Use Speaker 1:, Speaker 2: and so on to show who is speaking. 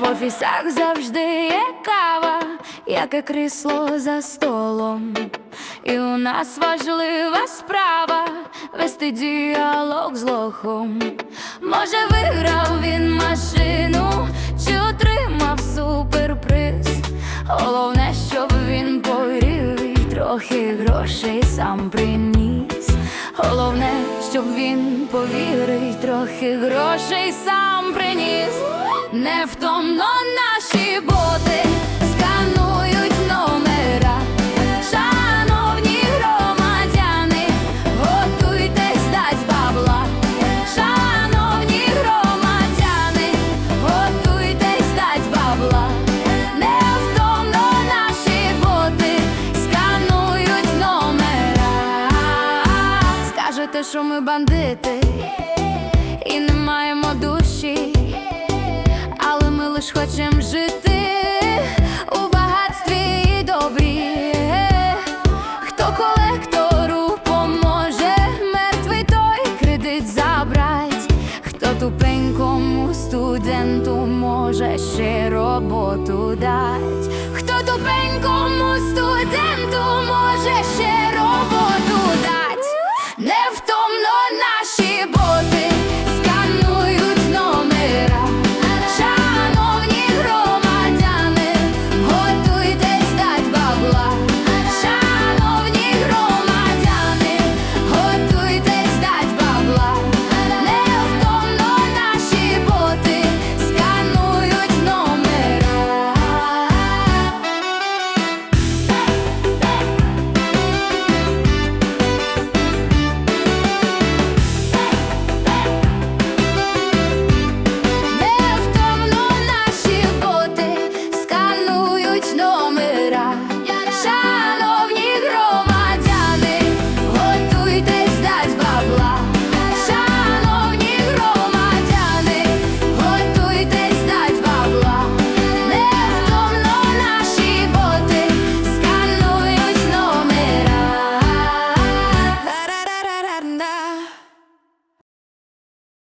Speaker 1: В офісах завжди є кава, яке крісло за столом. І у нас важлива справа вести діалог з лохом. Може, виграв він машину чи отримав суперприз. Головне, щоб він повірив і трохи грошей сам приніс. Головне, щоб він повірив, трохи грошей сам приніс. Невтомно наші боти сканують номера. Шановні громадяни, готуйтесь дать бабла. Шановні громадяни, готуйтесь дать бабла. Невтомно наші боти сканують номера. Скажете, що ми бандити і не маємо душі, ми хочемо жити у багатстві і добрі. Хто колектору поможе, мертвий той кредит забрать, хто тупенькому студенту може ще роботу дать, хто тупенькому